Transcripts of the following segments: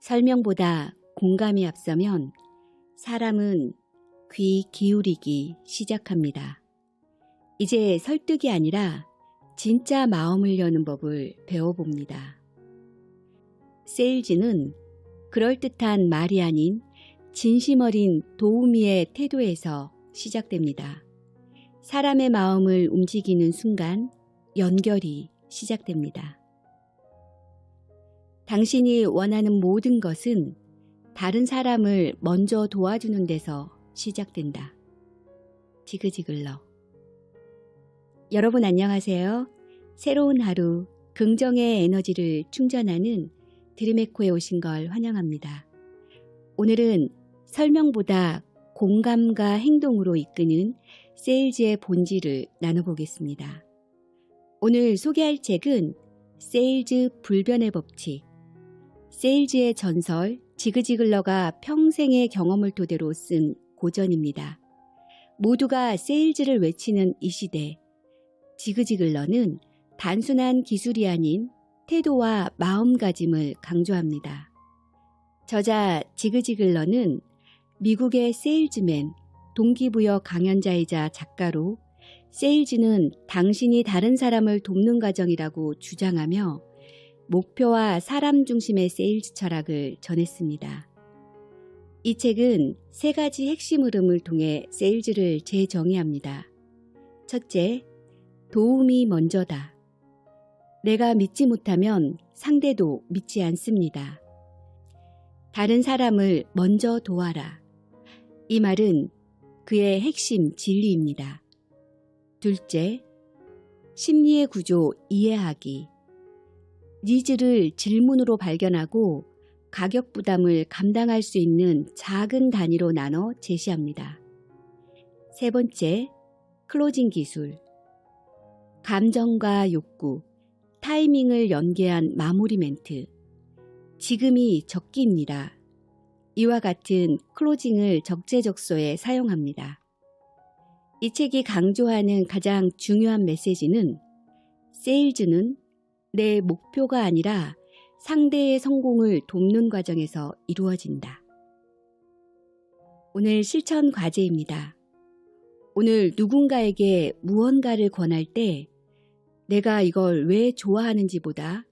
설명보다 공감이 앞서면 사람은 귀 기울이기 시작합니다. 이제 설득이 아니라 진짜 마음을 여는 법을 배워봅니다. 세일즈는 그럴듯한 말이 아닌 진심 어린 도우미의 태도에서 시작됩니다. 사람의 마음을 움직이는 순간 연결이 시작됩니다. 당신이 원하는 모든 것은 다른 사람을 먼저 도와주는 데서 시작된다. 지그지글러. 여러분 안녕하세요. 새로운 하루, 긍정의 에너지를 충전하는 드림에코에 오신 걸 환영합니다. 오늘은 설명보다 공감과 행동으로 이끄는 세일즈의 본질을 나눠보겠습니다. 오늘 소개할 책은 세일즈 불변의 법칙, 세일즈의 전설 지그지글러가 평생의 경험을 토대로 쓴 고전입니다. 모두가 세일즈를 외치는 이 시대, 지그지글러는 단순한 기술이 아닌 태도와 마음가짐을 강조합니다. 저자 지그지글러는 미국의 세일즈맨, 동기부여 강연자이자 작가로 세일즈는 당신이 다른 사람을 돕는 과정이라고 주장하며 목표와 사람 중심의 세일즈 철학을 전했습니다. 이 책은 세 가지 핵심 흐름을 통해 세일즈를 재정의합니다. 첫째, 도움이 먼저다. 내가 믿지 못하면 상대도 믿지 않습니다. 다른 사람을 먼저 도와라. 이 말은 그의 핵심 진리입니다. 둘째, 심리의 구조 이해하기. 니즈를 질문으로 발견하고 가격 부담을 감당할 수 있는 작은 단위로 나눠 제시합니다. 세 번째, 클로징 기술. 감정과 욕구, 타이밍을 연계한 마무리 멘트. 지금이 적기입니다. 이와 같은 클로징을 적재적소에 사용합니다. 이 책이 강조하는 가장 중요한 메시지는 세일즈는 내 목표가 아니라 상대의 성공을 돕는 과정에서 이루어진다. 오늘 실천 과제입니다. 오늘 누군가에게 무언가를 권할 때 내가 이걸 왜 좋아하는지보다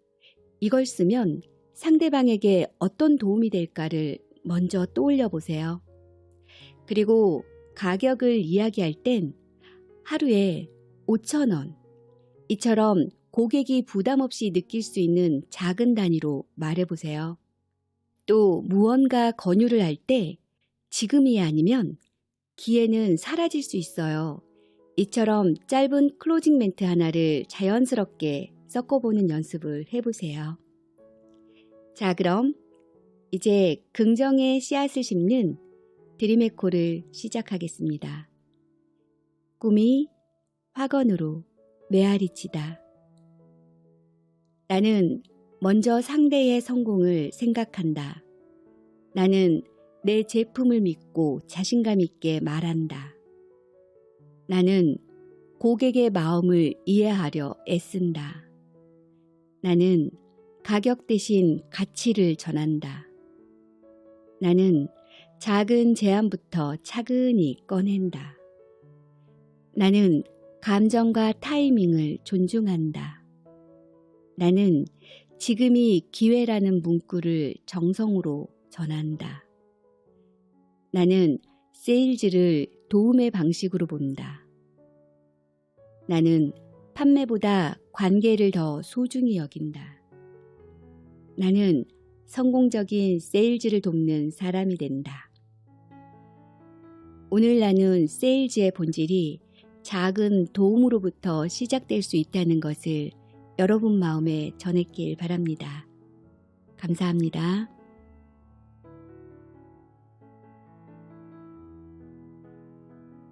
이걸 쓰면 상대방에게 어떤 도움이 될까를 먼저 떠올려 보세요. 그리고 가격을 이야기할 땐 하루에 5천원 이처럼 고객이 부담 없이 느낄 수 있는 작은 단위로 말해보세요. 또 무언가 권유를 할 때 지금이 아니면 기회는 사라질 수 있어요. 이처럼 짧은 클로징 멘트 하나를 자연스럽게 섞어보는 연습을 해보세요. 자, 그럼 이제 긍정의 씨앗을 심는 드림에코를 시작하겠습니다. 꿈이 화건으로 메아리치다. 나는 먼저 상대의 성공을 생각한다. 나는 내 제품을 믿고 자신감 있게 말한다. 나는 고객의 마음을 이해하려 애쓴다. 나는 가격 대신 가치를 전한다. 나는 작은 제안부터 차근히 꺼낸다. 나는 감정과 타이밍을 존중한다. 나는 지금이 기회라는 문구를 정성으로 전한다. 나는 세일즈를 도움의 방식으로 본다. 나는 판매보다 관계를 더 소중히 여긴다. 나는 성공적인 세일즈를 돕는 사람이 된다. 오늘 나눈 세일즈의 본질이 작은 도움으로부터 시작될 수 있다는 것을 여러분 마음에 전했길 바랍니다. 감사합니다.